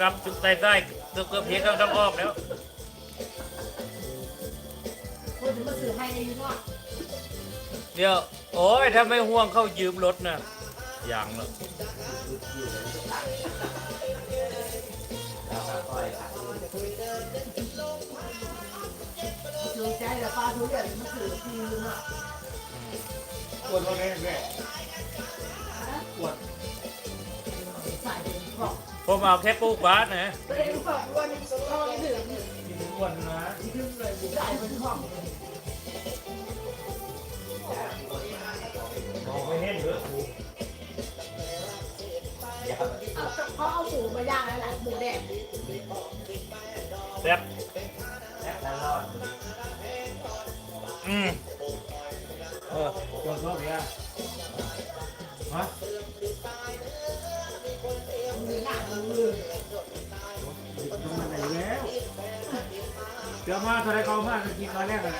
กลับจุดใต้ใต้เกือบเกือบเพียงก็ต้องออกแล้วคนถึงมาสื่อให้ในนี้ว่าเดี๋ยว โอ้ยถ้าไม่ห่วงเข้ายืมรถนะอย่างละลงใจแต่ปลาทุเรียนมันสื่อคือเนาะปวดตัวแม่แม่ ผมเอาแค่ปลูกบ้านนะตัวเองบอกว่านี่ต้องไม่ดื่มนี่กินอ้วนนะดื่มเลยใส่เป็นกล่องมองไม่เห็นเหรอเขาเอาหมูมาย่างแล้วแหละหมูแดงแซ่บแอบแล้วรอดอืมเออจนรอบเนี้ยฮะ เดี๋ยวมาทะเลกองมากินตอนแรกเลย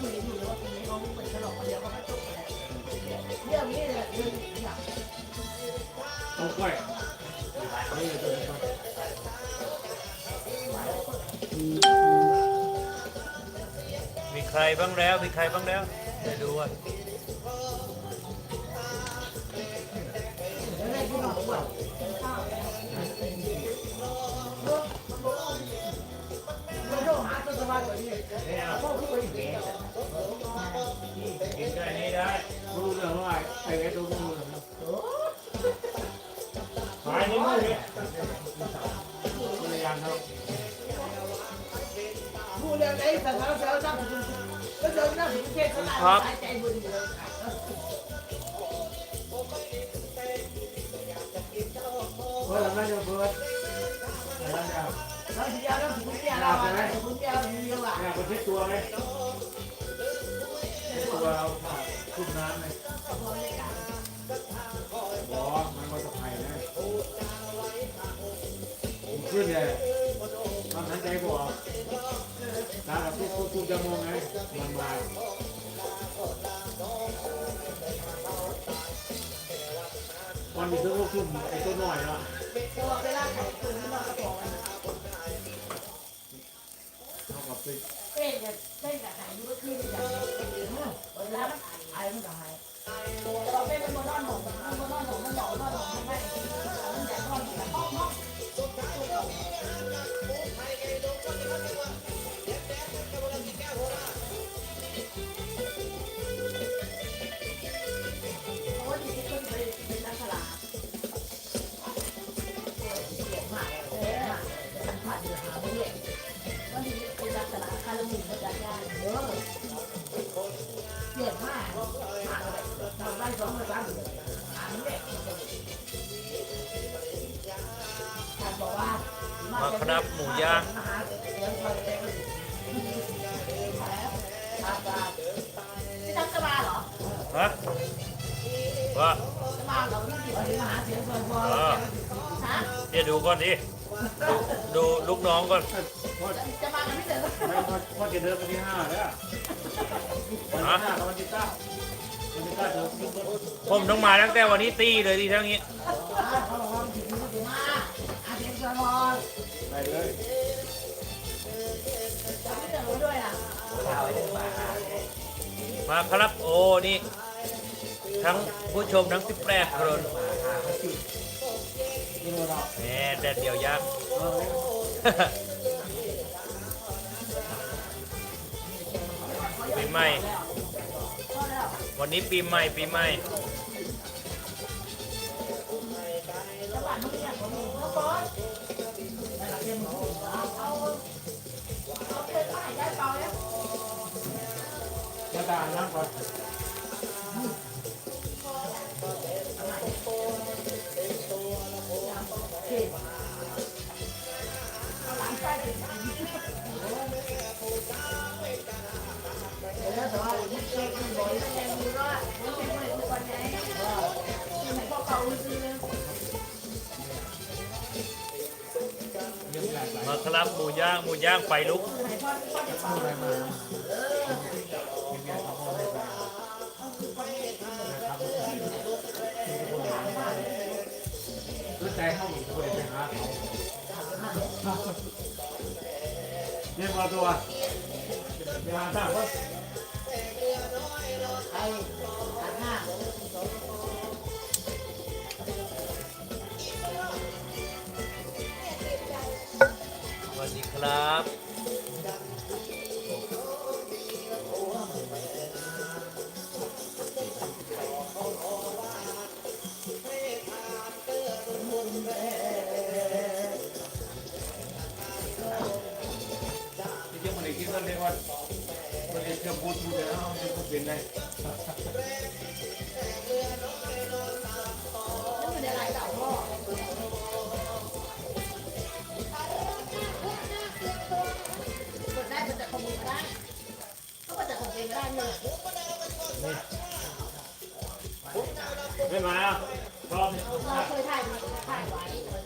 คุยอยู่ว่าตรงนี้เขาเหมือนฉลองเดียวก็ไม่จบเรื่องนี้เลยเรื่องอยากเอากล้วยมีใครบ้างแล้ว มีใครบ้างแล้วเดี๋ยวดูว่า แล้วเดินหน้าถึงเทศกาลหายใจบุญเลยำว่าเราไม่จะเบิดอะไรนะแล้วที่ยวเราถึงเดียวเราอะไรถึงเดียวมีเยอะอะเนี่ยคนเช็ดตัวไหมเช็ดตัวเราคุมน้ำเลย ทำหายใจบ่ออกตากับทุกทุกทุกจะมองไงมันมาวันนี้ตัวทุ่มไอ้ตัวหน่อยละตัวเวลาขายตัวนี้เราก็บอกเท่ากับไปเต้นกับเต้นกับขายด้วยขึ้นอย่างเวลาขายมันก็หายเราเป็นคนนอนหนมันนอนหนมันหนอนนอนหนมันไม่ นักขลาคาร์มุนมาจากยานเด้อเสียงมากผ่านเลยทำได้สองเลยบ้างหาไม่เรียกท่านบอกว่ามาครับหมูย่างมหาเสียงคอยเต็มที่ทำสบายเหรอฮะว่าสบายเหรอที่ที่มหาเสียงคอยพอฮะเดี๋ยวดูก่อนดิดูดูลูกน้องก่อนพอ จะมากันไม่เสร็จไม่พอพอจะเดินไปที่ห้าแล้ววันที่ห้ากับวันที่เก้าวันที่เก้าเดี๋ยวขึ้นรถผมต้องมาตั้งแต่วันนี้ตีเลยที่ทั้งนี้เขาบอกว่าถึงถึงมาอาเสียงคอยพอไปเลยจะไม่เจอด้วยอะมาครับโอ้นี่ ทั้งผู้ชมทั้งสิบแปดคนกินเราแหมแดดเดียวย่าง ใหม่ วันนี้ปีใหม่ปีใหม่จะบ้านเขาเนี่ยผมเขาบอสแต่ละเดือนเอาเอาเอาเป็นไม้ได้เปล่าเนี่ยมาตานั่งก่อน รับหมูย่างหมูย่างไฟลุกเข้าหมปาเขาเนี่ยมาตัวเวลาต่าก ครหันหน้าสวัสดีครับ ที่จะมาได้กินกันเลยว่ามันจะเชื่อพูดพูดแล้วมันจะเป็นไง ไม่มาอะรอบนี้เราเคยถ่ายมันถ่ายไว้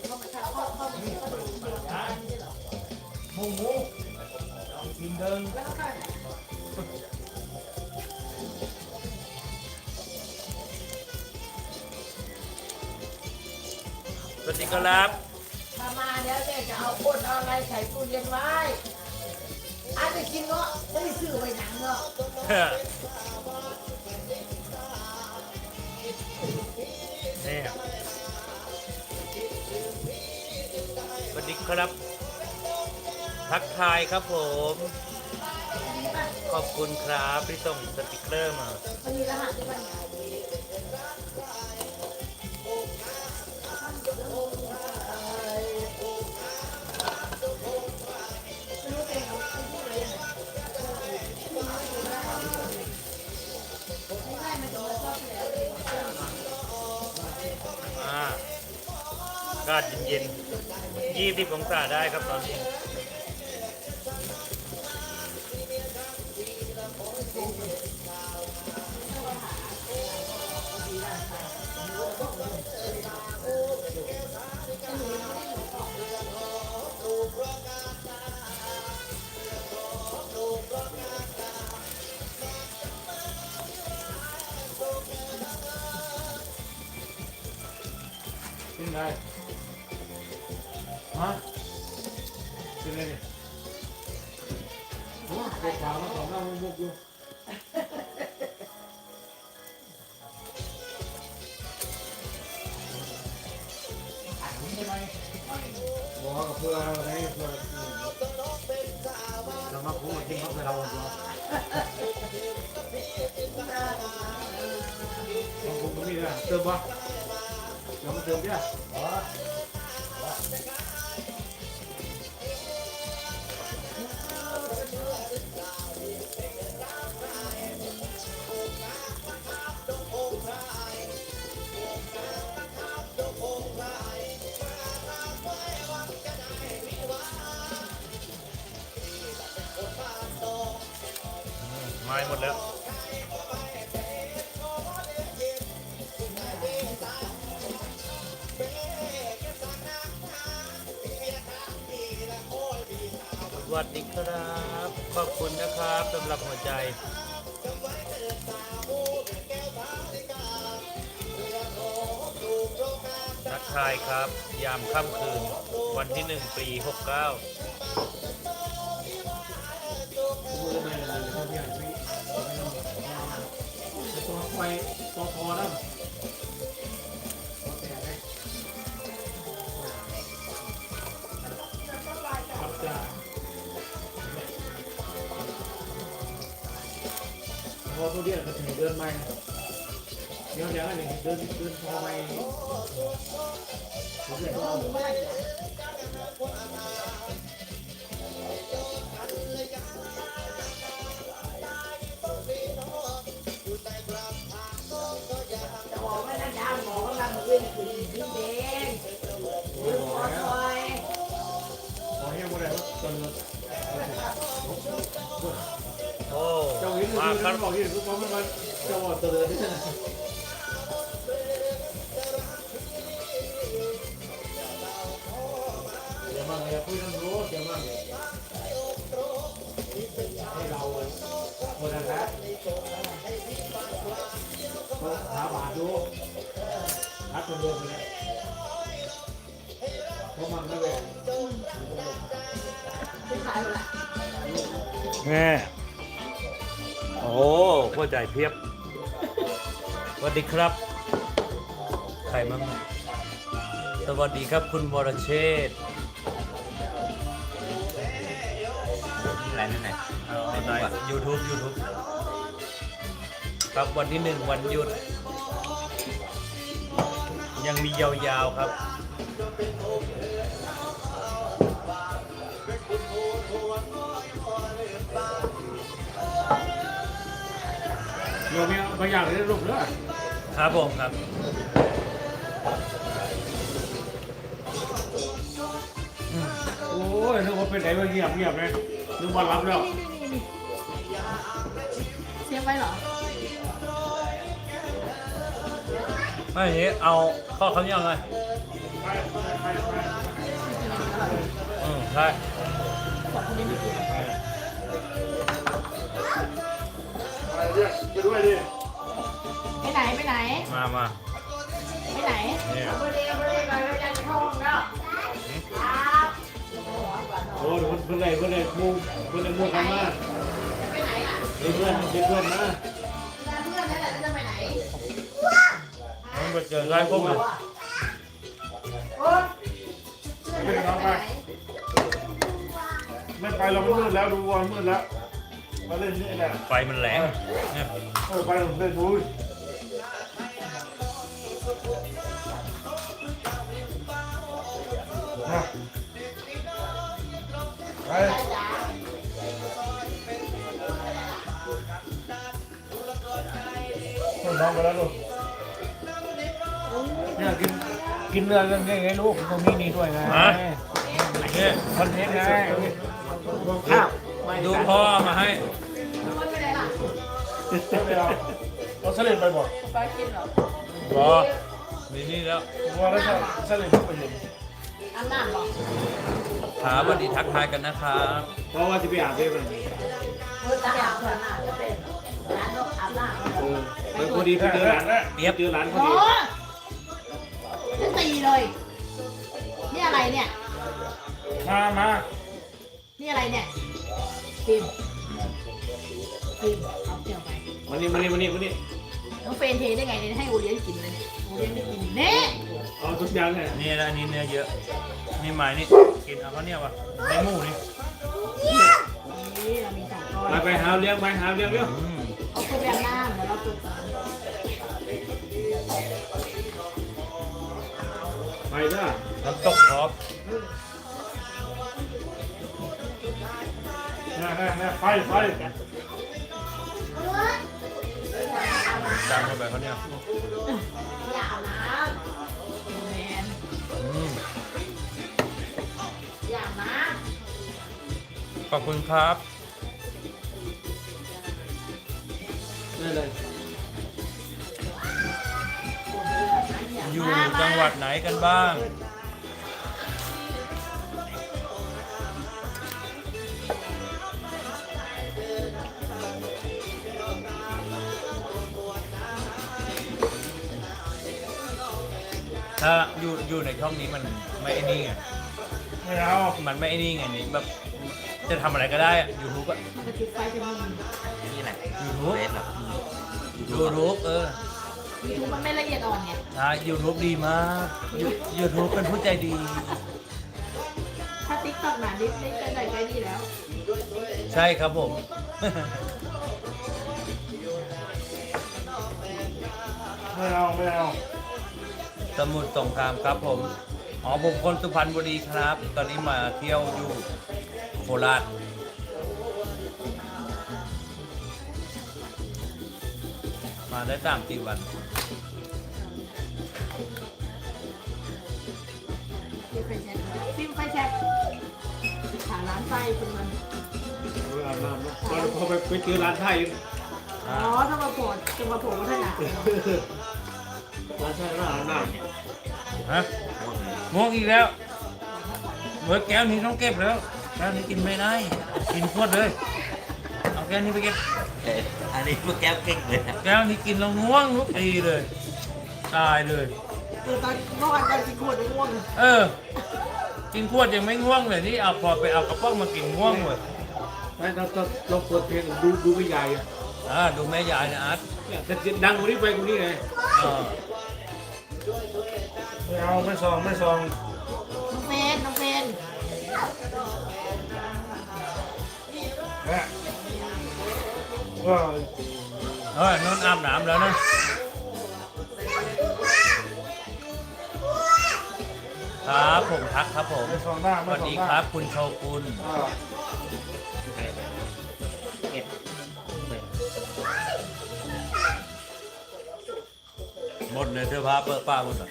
เขามาถ่ายข้อข้อมันก็ดูเดียวกันไม่ใช่หรอหมูหมูกินเดินแล้วก็ถ่ายสวัสดีครับถ้ามาแล้วแกจะเอาคนเอาอะไรใส่ตู้เย็นไว้อาจจะกินเนาะไม่ได้ซื้อไว้หนังเนาะ ครับ ทักทายครับผม ขอบคุณครับที่ส่งสติกเกอร์มามันมีรหัสด้มันจะมาชอบแล้าอากาศเย็นๆ ยี่สิบองศาได้ครับตอนนี้เป็นไง เป็นไงเนี่ยโอ้เด็กขาวมาสองหน้ามุกอยู่บอกกับเพื่อนอะไรเพื่อนจะมาพูดจริงเขาไปเราตัวบางคนก็มีนะเติมปะเรามาเติมดิอะ ม้หมดแล้วสวัสดีครับ ขอบคุณนะครับสำหรับหัวใจทักทายครับ ยามค่ำคืน วันที่1ปี69พูดเลย ไฟตัวพอแล้วพอตัวเดียวก็ถึงเดินไม่เดี๋ยวเดี๋ยวอันนี้เดินเดินพอไม่ผมจะต้องไม่ไแม่โอ้หัวใจเพียบสวัสดีครับ ใครบ้างสวัสดีครับคุณวรเชษฐ์อะไรนั่นไหนเอาหน่อย YouTube YouTube ครับวันที่หนึ่งวันหยุด ยังมียาวๆครับ โยมเนี่ยบางอย่างได้รูปเลยครับผมครับโอ้ยนึกว่าเป็นไหนมาเงียบเงียบเลยนึกว่ารับแล้วนี่นี่นี่เสียบไว้เหรอไม่อย่างนี้เอาข้อคำยังไงอืมใช่ ไปด้วยดิไปไหนไปไหน มามาไปไหนเนี่ยไปเรียนไปเรียนไปเรียนห้องแล้วครับโอ้ยคนคนไหนคนไหนมูคนไหนมูกันมาไปไหนอะเพื่อนเพื่อนนะเพื่อนนั่นแหละจะไปไหนมันไปเจอร้านพวกมันโอ๊ยเพื่อนนั่นแหละจะไปไหนไม่ไปเราไม่มืดแล้วดูวันมืดแล้ว มาเล่นนี่แหละไฟมันแรงเนี่ยโอ้ไปผมเล่นบูยไปน้องไปแล้วลูกเนี่ยกินกินเนื้อกันไงลูกตรงนี้นี่ด้วยไงฮะเนี่ยคอนเทนต์ไงข้าว ดูพ่อมาให้คนไปไหนล่ะเราเสลิดไปบ่ไปกินเหรอรอมีนี่แล้วว่าแล้วเสลิดไปเห็นอันนั้นเหรอถามวันดีทักทายกันนะครับเพราะว่าจะไปอาบเองมันเออจะอาบน้ำจะเป็นร้านนกอาบน้ำเออมันพอดีไปเจอร้านเปียบเจอร้านพอโอ้ดีจะตีเลยนี่อะไรเนี่ย มามานี่อะไรเนี่ย ฟิล์มฟิล์มเอาเกี่ยวไปวันนี้วันนี้วันนี้วันนี้น้องเฟรนเทได้ไงเนี่ยให้โอเลี้ยงกินเลยเนี่ยโอเลี้ยงได้กินเน่เอาทุกอย่างเลยนี่แล้วอันนี้เนื้อเยอะ นี่หมายนี่ กินเอาเขาเนี่ยวะในหมูนี่นี่เรามีสองก้อนไปไปหาเลี้ยงไปหาเลี้ยงเร็วอืมเอาตัวแบบน้ำเดี๋ยวเราตุกก่อนไปเด้อน้ำตกครอบ นะนะนะไฟไฟดังเข้าไปเขาเนี่ยอย่าอาบน้ำแมนอืมอย่าอาบน้ขอบคุณครับนี่เลยำอยู่มามาจังหวัดไหนกันบ้าง ถ้าอยู่อยู่ในช่องนี้มันไม่ไอ้นี่ไงไม่เอามันไม่ไอ้นี่ไงนี่แบบจะทำอะไรก็ได้อะยูทูบอะมันจะจุดไฟเป็นมุมนี่แหละยูทูบเฟสเหรอยูทูบเออยูทูบมันไม่ละเอียดอ่อนไงนะยูทูบดีมากยูทูบเป็นผู้ใจดีถ้าติ๊กต็อกหนาดิสได้ก็ได้ใกล้ดีแล้ว ใช่ครับผมไม่เอาไม่เอา สมุทรสงครามครับผมอ๋อผมคนสุพรรณบุรีครับ ตอนนี้มาเที่ยวอยู่โคราชมาได้สามสี่วันฟิล์มไฟแชกหาร้านไฟเป็นมันอาบน้ำพอพอไปไปเจอร้านไทยอ๋อถ้ามาโผล่จะมาโผล่ก็ถนัดร้านไทยร้านอาบน้ฮะง่วงอีกแล้วเบิร์ดแก้วนี้ต้องเก็บแล้วแก้วนี้กินไม่ได้ กินขวดเลย เอาแก้วนี้ไปเก็บ เอ๊ะอันนี้พวกแก้วเก่งเลยนะแก้วนี้กินแล้วง่วงทุกทีเลย ตายเลยคือตอนเมื่อวานตอนกินขวดง่วงเออ กินขวดยังไม่ง่วงเลยนี่เอาพอไปเอากระป๋องมากินง่วงเลยไม่เราเราเราเปิดเพลงดูดูพี่ใหญ่ อ่าดูแม่ยายนะอาร์ตจะดังกว่านี้ไปกว่านี้ไงอ่าไม่เอาไม่ซองไม่ซองน้องเฟนน้องเฟนว่าเฮ้ยนนท์อาบน้ำแล้วนะครับผมทักครับผมไม่ซองหน้าสวัสดีครับคุณโชกุลเอ็ด หมดเลยเสื้อผ้าเปิดป้าหมดเลย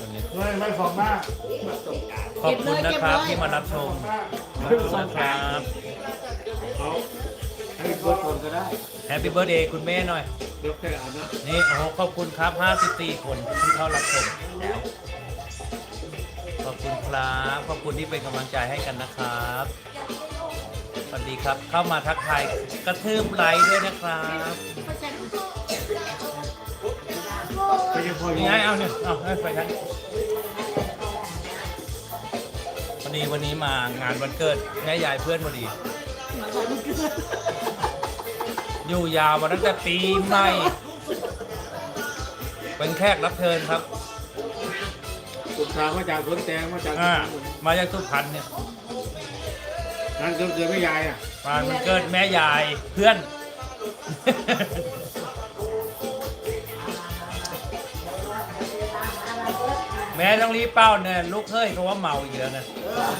วันนี้ไม่ไม่ซองหน้าขอบคุณนะครับที่มารับชมขอบคุณนะครับเอาให้เปิดคนก็ได้แฮปปี้เบิร์ดเดย์คุณแม่หน่อยเดี๋ยวแค่อ่านนะนี่โอ้โหขอบคุณครับ 54 คนที่เข้ารับชมแล้วขอบคุณครับ ขอบคุณที่เป็นกำลังใจให้กันนะครับส วัสดีครับ เข้ามาทักทายกระทืบไลค์ด้วยนะครับไปยังพอนี่ไงเอาเนี่ยเอาให้ไฟทันพอดีวันนี้มางานวันเกิดแม่ยายเพื่อนพอดี อยู่ยาวมาตั้งแต่ปีใหม่ เป็นแขกรับเชิญครับสุดทางมาจากสวนแตงมาจากอ่ามาจากสุพรรณเนี่ย นั่นเกิดเกิดไม่ยายอะมาวันเกิดแม่ยายเพื่อน แม่ต้องรีบเป้าเนี่ยลูกเฮ้ยเพราะว่าเมาอีกแล้วนะ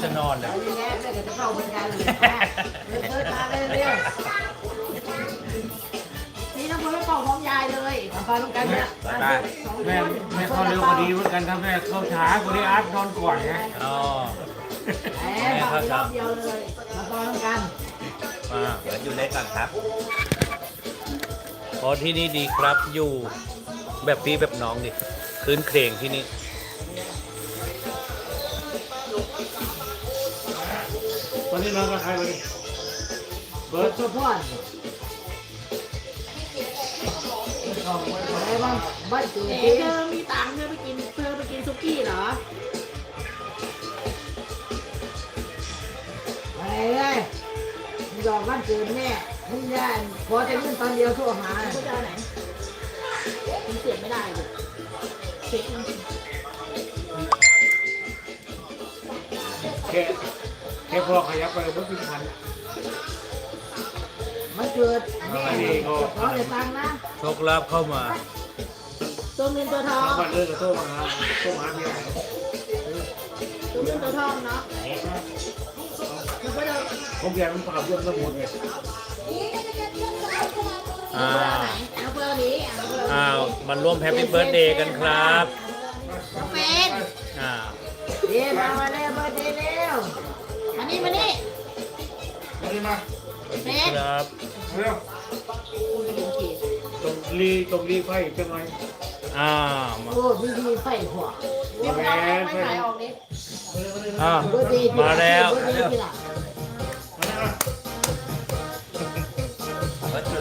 จะนอนเลยเอาอย่างแรกเลยเดี๋ยวจะเข้าเหมือนกันเลยเดินเดินมาเลยเร็วนี่น้องเฟิร์นเป่าพร้อมยายเลยมาฟังกันเนี่ยได้แม่แม่เข้าเร็วกว่าดีเหมือนกันถ้าแม่เข้าช้ากว่านี้อาร์ตนอนก่อนไงอ๋อ แหมเป่ารอบเดียวเลย มาฟังกัน มาเดี๋ยวอยู่เล็กก่อนครับพอที่นี่ดีครับอยู่แบบพี่แบบน้องดิคืนเครงที่นี่ วันนี้นอนกับใครวันนี้เบิร์ดสุพรรณอะไรบ้างบ้านจุ๋ยเธอมีตังค์เธอไปกินเธอไปกินซุกี้เหรอ อะไรเลยมึงยอมบ้านเกิดแน่มึงได้พอจะยื่นตอนเดียวโทรหาเขาจะเอาไหนมึงเสียบไม่ได้เลยเช็คมันแค่แค่พอขยับไปเบิร์ดพิพันธ์มันเกิดแม่ขอเดี๋ยวตังค์นะโชคลาภเข้ามาตัวเงินตัวทอสองงวันเลยกับโทรมาหาโทรมาหาเมียตัวเงินตัวทองเนาะมันก็เดิน ผมอยากมันปราบเรื่องทั้งหมดไงอ่าเอาเบอร์นี้เอาเบอร์นี้อ้าวมันร่วมแฮปปี้เบิร์ดเดย์กันครับน้องเป็นอ่าเดี๋ยวมามาเร็วเบอร์เดย์เร็วมานี่มานี่มาดิมาเป็นครับเร็วตรงรีตรงรีไฟจังไงอ่ามาโอ้ดีดีไฟหัวเดี๋ยวเราไม่ขายออกนี้อ่าเบอร์เดย์มาแล้ว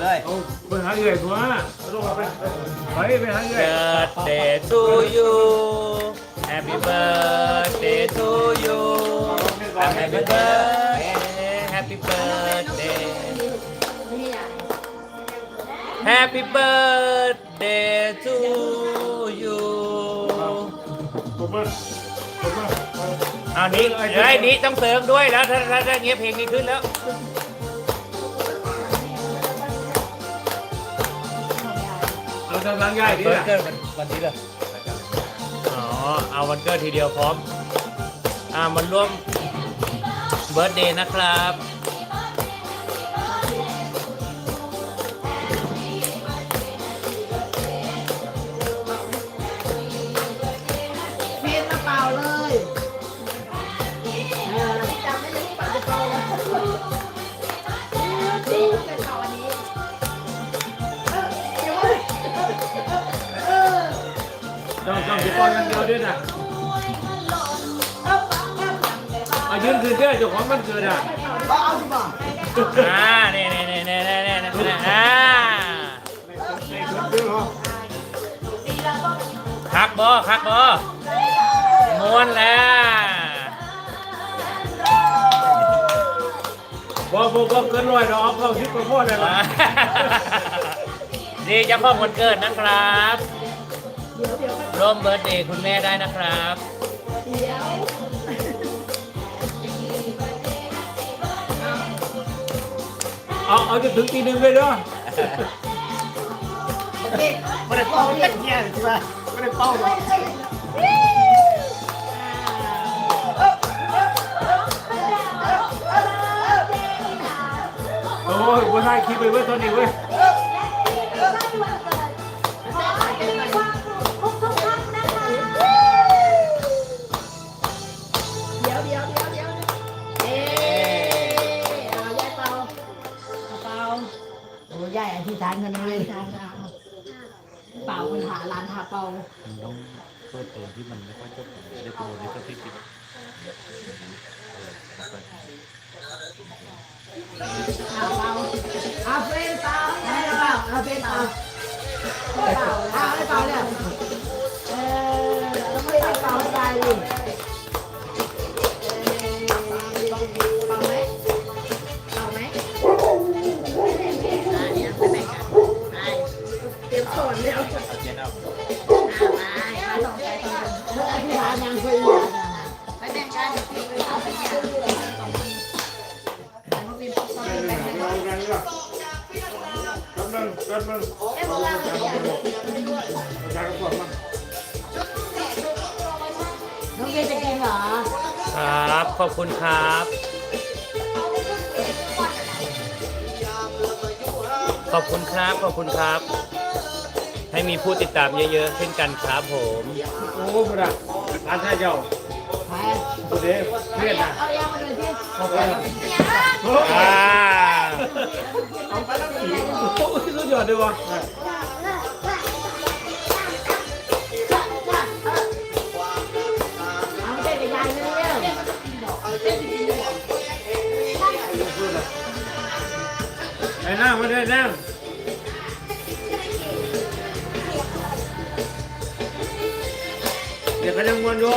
เบิร์ดอยู่เลยเอาไปหาเอื่อยตัวลงมาไปไปไปหาเอื่อย birthday to you Happy birthday to you Happy birthday Happy birthday นี่อะ Happy birthday to you ผมมาผมมาเอานี้เดี๋ยวไอ้นี้ต้องเสริมด้วยแล้วถ้าถ้าถ้าเงี้ยเพลงนี้ขึ้นแล้ว เอาทางล้างย่ายดิเบิร์ดเกิดวันวันนี้เลยอ๋อเอาวันเกิดทีเดียวพร้อม อ่ามันร่วมเบิร์ดเดย์นะครับ ก่อนอย่เดียวด้วยนะเอายืนคืนเด้อเจ้าของมันเกิดอะอ่านี่นี่นี่นี่นี่นี่นี่อ่าคักบอคักบอม้วนแล้วบ่บ่บ่เกินร้อยดอกเขาชิดกระมพดเลยล่ะ ดีจะพ่อคนเกิดนะครับ เดี๋ยวเดี๋ยวร่วมเบิร์ดเดย์คุณแม่ได้นะครับ เดี๋ยวเอาเอาจะถึงตีหนึ่งเลยเด้อไม่ได้เป้าเล่นเงี้ยใช่ไหมไม่ได้เป้าหรอกโอ้ยบ่ได้คิดไปเว้ยตอนนี้เว้ย อ้ยายอธิษฐานกันเลยทานเปามันหาร้านหาเปาต้องเปิดตัวที่มันไม่ค่อยจบได้โปรได้ก็พี่ปิดเอาเปาเอาเฟรนเปาให้เปาเอาเฟรนเปาเปาเอาให้เปาเนี่ย กำลังกำลังเอ้ยพวกเราเนี่ยประชาชนมาน้องเกจะกินเหรอครับ ขอบคุณครับ ขอบคุณครับ ขอบคุณครับ ให้มีผู้ติดตามเยอะๆเช่นกันครับผม โอ้บ่ได้ร้านท่าเจ้าไปตัวเด้เพื่อนน่ะเอายังมาเลยที่เอาไปโอ้อ่าโหสุดยอดเลยวะเอา เด็กกับยายเร็วไอ้นั่งมาด้ว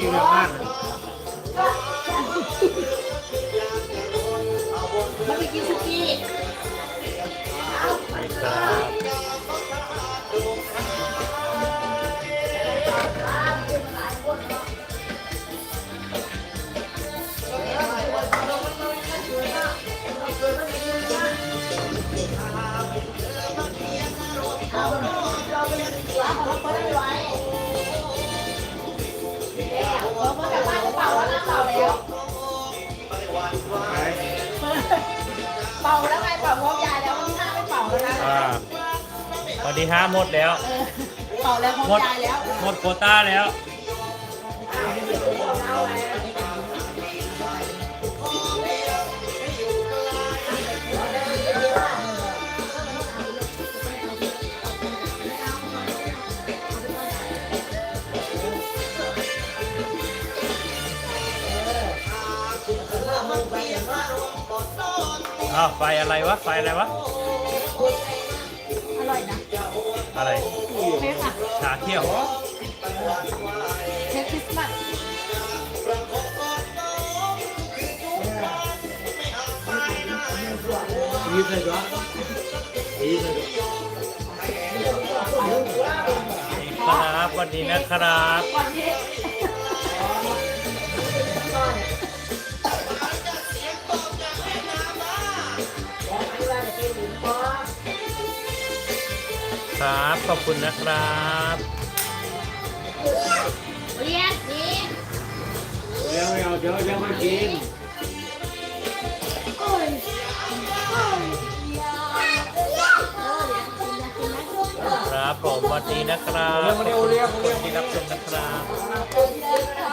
อยู่นี่มีเรื่องมากมันไปกินสุกี้ไปครับเป่าแล้วไงเป่างบยายแล้ววันที่ห้าไม่เป่าแล้วนะอ่าวัสดีฮะหมดแล้วเป่าแล้วงหมดยายแล้ว หมดโควต้าแล้ว อ้าวไฟอะไรวะไฟอะไรวะ อร่อยนะอะไรเค้กอะชาเขียวเค้กคริสต์มาสมีใครด้วยมีใครด้วยครับสวัสดีนะครับ วันนี้ ครับ ขอบคุณนะครับเรียนนี่เดี๋ยวไม่เอาเดี๋ยวยังไม่กินโอ้ยโอ้ยครับผมสวัสดีนะครับขอบคุณที่รับชมนะครับ